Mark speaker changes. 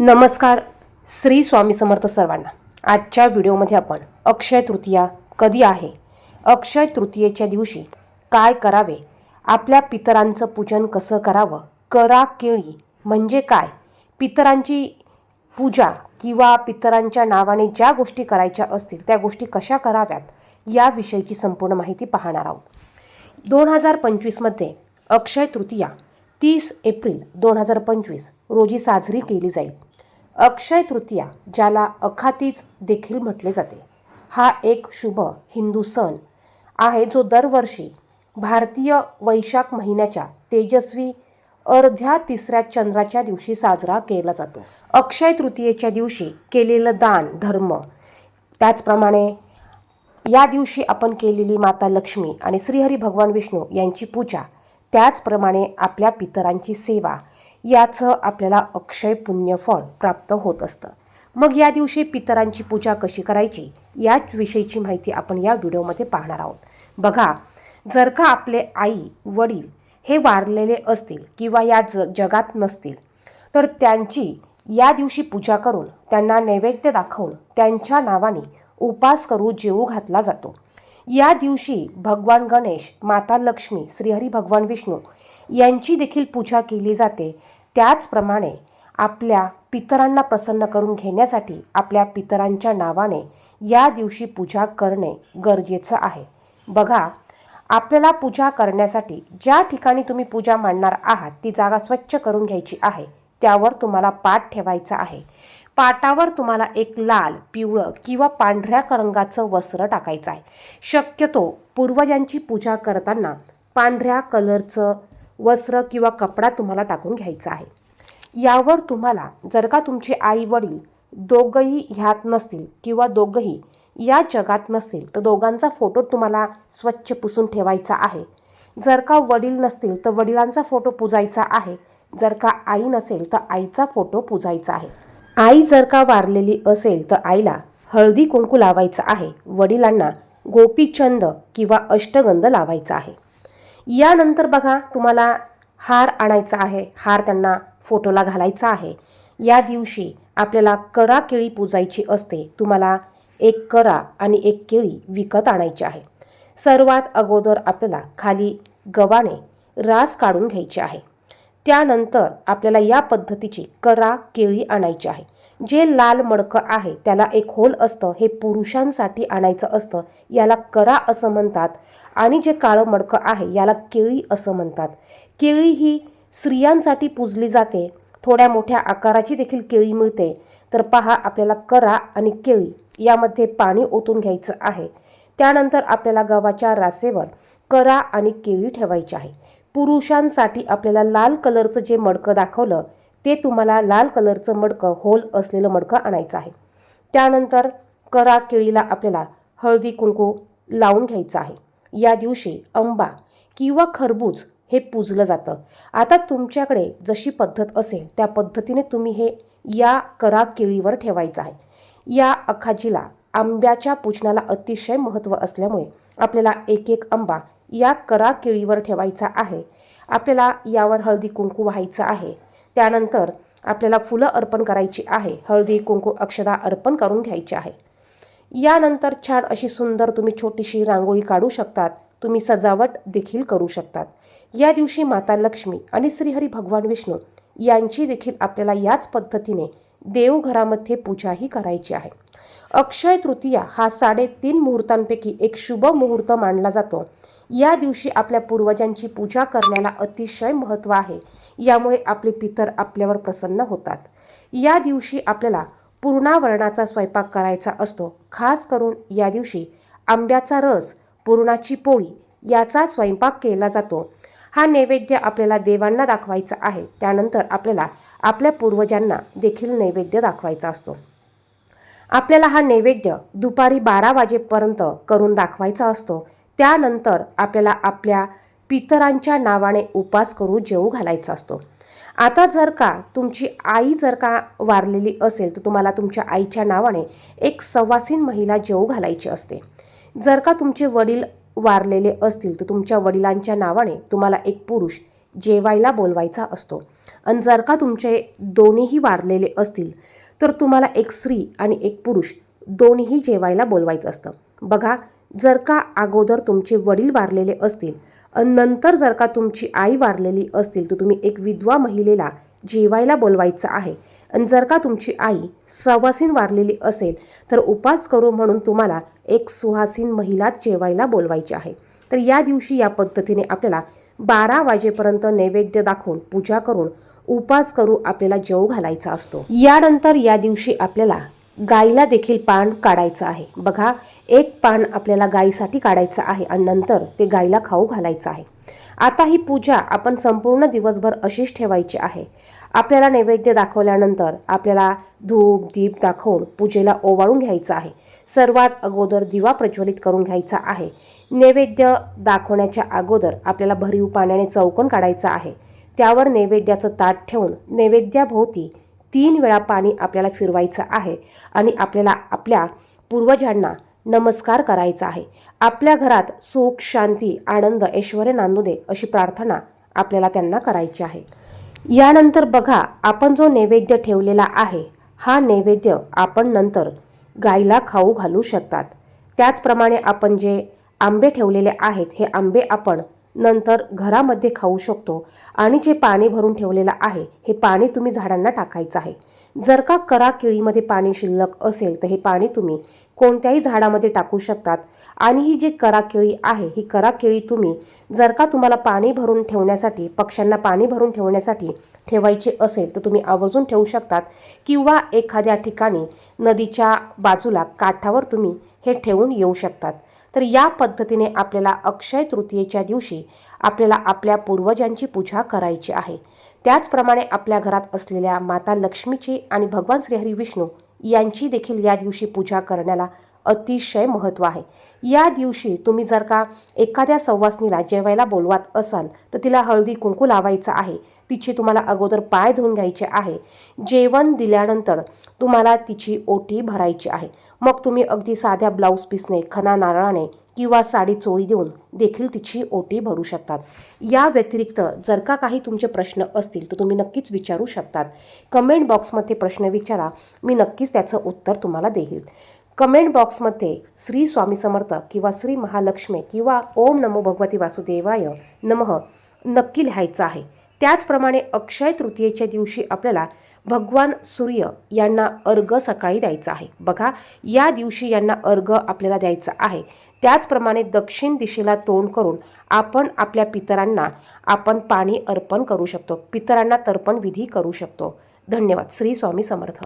Speaker 1: नमस्कार श्री स्वामी समर्थ सर्वांना. आजच्या व्हिडिओमध्ये आपण अक्षय तृतीया कधी आहे? अक्षय तृतीयेच्या दिवशी काय करावे? आपल्या पितरांचं पूजन कसं करावं? करा केळी म्हणजे काय? पितरांची पूजा किंवा पितरांच्या नावाने ज्या गोष्टी करायच्या असतील त्या गोष्टी कशा कराव्यात? याविषयीची संपूर्ण माहिती पाहणार आहोत. दोन हजार पंचवीसमध्ये अक्षय तृतीया तीस एप्रिल दोन हजार पंचवीस रोजी साजरी केली जाईल. अक्षय तृतीया ज्याला अखातीज देखील म्हटले जाते. हा एक शुभ हिंदू सण आहे जो दरवर्षी भारतीय वैशाख महिन्याच्या तेजस्वी अर्ध्या तिसऱ्या चंद्राच्या दिवशी साजरा केला जातो. अक्षय तृतीयेच्या दिवशी केलेलं दान धर्म त्याचप्रमाणे या दिवशी आपण केलेली माता लक्ष्मी आणि श्रीहरी भगवान विष्णू यांची पूजा त्याचप्रमाणे आपल्या पितरांची सेवा याचं आपल्याला अक्षय पुण्यफळ प्राप्त होत असतं. मग या दिवशी पितरांची पूजा कशी करायची? याच विषयीची माहिती आपण या व्हिडिओमध्ये पाहणार आहोत. बघा जर का आपले आई वडील हे वारलेले असतील किंवा या ज जगात नसतील तर त्यांची या दिवशी पूजा करून त्यांना नैवेद्य दाखवून त्यांच्या नावाने उपास करू जेवू घातला जातो. या दिवशी भगवान गणेश माता लक्ष्मी श्रीहरी भगवान विष्णू यांची देखील पूजा केली जाते. त्याचप्रमाणे आपल्या पितरांना प्रसन्न करून घेण्यासाठी आपल्या पितरांच्या नावाने या दिवशी पूजा करणे गरजेचं आहे. बघा आपल्याला पूजा करण्यासाठी ज्या ठिकाणी तुम्ही पूजा मांडणार आहात ती जागा स्वच्छ करून घ्यायची आहे. त्यावर तुम्हाला पाठ ठेवायचा आहे. पाटावर तुम्हाला एक लाल पिवळं किंवा पांढऱ्या रंगाचं वस्त्र टाकायचं आहे. शक्यतो पूर्वजांची पूजा करताना पांढऱ्या कलरचं वस्त्र किंवा कपडा तुम्हाला टाकून घ्यायचा आहे. यावर तुम्हाला जर का तुमचे आई वडील दोघंही ह्यात नसतील किंवा दोघंही या जगात नसतील तर दोघांचा फोटो तुम्हाला स्वच्छ पुसून ठेवायचा आहे. जर का वडील नसतील तर वडिलांचा फोटो पुजायचा आहे. जर का आई नसेल तर आईचा फोटो पुजायचा आहे. आई जर का वारलेली असेल तर आईला हळदी कुंकू लावायचं आहे. वडिलांना गोपीचंद किंवा अष्टगंध लावायचा आहे. यानंतर बघा तुम्हाला हार आणायचा आहे. हार त्यांना फोटोला घालायचा आहे. या दिवशी आपल्याला करा केळी पूजायची असते. तुम्हाला एक करा आणि एक केळी विकत आणायची आहे. सर्वात अगोदर आपल्याला खाली गव्हाणे रास काढून घ्यायचे आहे. त्यानंतर आपल्याला या पद्धतीची करा केळी आणायची आहे. जे लाल मडकं आहे त्याला एक होल असतं हे पुरुषांसाठी आणायचं असतं याला करा असं म्हणतात. आणि जे काळं मडकं आहे याला केळी असं म्हणतात. केळी ही स्त्रियांसाठी पूजली जाते. थोड्या मोठ्या आकाराची देखील केळी मिळते. तर पहा आपल्याला करा आणि केळी यामध्ये पाणी ओतून घ्यायचं आहे. त्यानंतर आपल्याला गव्हाच्या रासेवर करा आणि केळी ठेवायची आहे. पुरुषांसाठी आपल्याला लाल कलरचं जे मडकं दाखवलं ते तुम्हाला लाल कलरचं मडकं होल असलेलं मडकं आणायचं आहे. त्यानंतर करा केळीला आपल्याला हळदी कुंकू लावून घ्यायचं आहे. या दिवशी आंबा किंवा खरबूज हे पूजलं जातं. आता तुमच्याकडे जशी पद्धत असेल त्या पद्धतीने तुम्ही हे या करा केळीवर ठेवायचं आहे. या अखाजीला आंब्याच्या पूजनाला अतिशय महत्त्व असल्यामुळे आपल्याला एक एक आंबा या करा केळीवर ठेवायचा आहे. आपल्याला यावर हळदी कुंकू व्हायचं आहे. त्यानंतर आपल्याला फुलं अर्पण करायची आहे. हळदी कुंकू अक्षदा अर्पण करून घ्यायची आहे. यानंतर छान अशी सुंदर तुम्ही छोटीशी रांगोळी काढू शकतात. तुम्ही सजावट देखील करू शकतात. या दिवशी माता लक्ष्मी आणि श्रीहरी भगवान विष्णू यांची देखील आपल्याला याच पद्धतीने देवघरामध्ये पूजाही करायची आहे. अक्षय तृतीया हा साडेतीन मुहूर्तांपैकी एक शुभ मुहूर्त मानला जातो. या दिवशी आपल्या पूर्वजांची पूजा करण्याला अतिशय महत्त्व आहे. यामुळे आपले पितर आपल्यावर प्रसन्न होतात. या दिवशी आपल्याला पूर्णावरणाचा स्वयंपाक करायचा असतो. खास करून या दिवशी आंब्याचा रस पुरणाची पोळी याचा स्वयंपाक केला जातो. हा नैवेद्य आपल्याला देवांना दाखवायचा आहे. त्यानंतर आपल्याला आपल्या पूर्वजांना देखील नैवेद्य दाखवायचा असतो. आपल्याला हा नैवेद्य दुपारी बारा वाजेपर्यंत करून दाखवायचा असतो. त्यानंतर आपल्याला आपल्या पितरांच्या नावाने उपास करू जेवू घालायचा असतो. आता जर का तुमची आई जर का वारलेली असेल तर तुम्हाला तुमच्या आईच्या नावाने एक सवासीन महिला जेऊ घालायची असते. जर का तुमचे वडील वारलेले असतील तर तुमच्या वडिलांच्या नावाने तुम्हाला एक पुरुष जेवायला बोलवायचा असतो. आणि जर का तुमचे दोन्हीही वारलेले असतील तर तुम्हाला एक स्त्री आणि एक पुरुष दोन्हीही जेवायला बोलवायचं असतं. बघा जर का अगोदर तुमचे वडील वारलेले असतील आणि नंतर जर का तुमची आई वारलेली असतील तर तुम्ही एक विधवा महिलेला जेवायला बोलवायचं आहे. आणि जर का तुमची आई सवासीन वारलेली असेल तर उपास करू म्हणून तुम्हाला एक सुहासीन महिलाच जेवायला बोलवायची आहे. तर या दिवशी या पद्धतीने आपल्याला बारा वाजेपर्यंत नैवेद्य दाखवून पूजा करून उपास करू आपल्याला जेव घालायचा असतो. यानंतर या दिवशी आपल्याला गाईला देखील पान काढायचं आहे. बघा एक पान आपल्याला गाईसाठी काढायचं आहे आणि नंतर ते गाईला खाऊ घालायचं आहे. आता ही पूजा आपण संपूर्ण दिवसभर अशीच ठेवायची आहे. आपल्याला नैवेद्य दाखवल्यानंतर आपल्याला धूप दीप दाखवून पूजेला ओवाळून घ्यायचं आहे. सर्वात अगोदर दिवा प्रज्वलित करून घ्यायचा आहे. नैवेद्य दाखवण्याच्या अगोदर आपल्याला भरीव पाण्याने चौकोन काढायचा आहे. त्यावर नैवेद्याचं ताट ठेवून नैवेद्याभोवती तीन वेळा पाणी आपल्याला फिरवायचं आहे आणि आपल्याला आपल्या पूर्वजांना नमस्कार करायचा आहे. आपल्या घरात सुख शांती आनंद ऐश्वर नांदू दे अशी प्रार्थना आपल्याला त्यांना करायची आहे. यानंतर बघा आपण जो नैवेद्य ठेवलेला आहे हा नैवेद्य आपण नंतर गाईला खाऊ घालू शकतात. त्याचप्रमाणे आपण जे आंबे ठेवलेले आहेत हे आंबे आपण नंतर घरामध्ये खाऊ शकतो. आणि जे पाणी भरून ठेवलेलं आहे हे पाणी तुम्ही झाडांना टाकायचं आहे. जर का करा केळीमध्ये पाणी शिल्लक असेल तर हे पाणी तुम्ही कोणत्याही झाडामध्ये टाकू शकतात. आणि ही जी करा केळी आहे ही करा केळी तुम्ही जर का तुम्हाला पाणी भरून ठेवण्यासाठी पक्ष्यांना पाणी भरून ठेवण्यासाठी ठेवायचे असेल तर तुम्ही आवर्जून ठेवू शकतात. किंवा एखाद्या ठिकाणी नदीच्या बाजूला काठावर तुम्ही हे ठेवून येऊ शकतात. तर या पद्धतीने आपल्याला अक्षय तृतीयेच्या दिवशी आपल्याला आपल्या पूर्वजांची पूजा करायची आहे. त्याचप्रमाणे आपल्या घरात असलेल्या माता लक्ष्मीची आणि भगवान श्रीहरी विष्णू यांची देखील या दिवशी पूजा करण्याला अतिशय महत्त्व आहे. या दिवशी तुम्ही जर का एखाद्या सव्वासनीला जेवायला बोलवत असाल तर तिला हळदी कुंकू लावायचं आहे. तिची तुम्हाला अगोदर पाय धुवून घ्यायचे आहे. जेवण दिल्यानंतर तुम्हाला तिची ओटी भरायची आहे. मग तुम्ही अगदी साध्या ब्लाऊज पीसने खना नारळाने किंवा साडी चोळी देऊन देखील तिची ओटी भरू शकतात. या व्यतिरिक्त जर का काही तुमचे प्रश्न असतील तर तुम्ही नक्कीच विचारू शकतात. कमेंट बॉक्समध्ये प्रश्न विचारा. मी नक्कीच त्याचं उत्तर तुम्हाला देईल. कमेंट बॉक्समध्ये श्री स्वामी समर्थ किंवा श्री महालक्ष्मी किंवा ओम नमो भगवती वासुदेवाय नमः नक्की लिहायचं आहे. त्याचप्रमाणे अक्षय तृतीयेच्या दिवशी आपल्याला भगवान सूर्य यांना अर्घ सकाळी द्यायचा आहे. बघा या दिवशी यांना अर्घ आपल्याला द्यायचा आहे. त्याचप्रमाणे दक्षिण दिशेला तोंड करून आपण आपल्या पितरांना आपण पाणी अर्पण करू शकतो. पितरांना तर्पण विधी करू शकतो. धन्यवाद. श्री स्वामी समर्थ.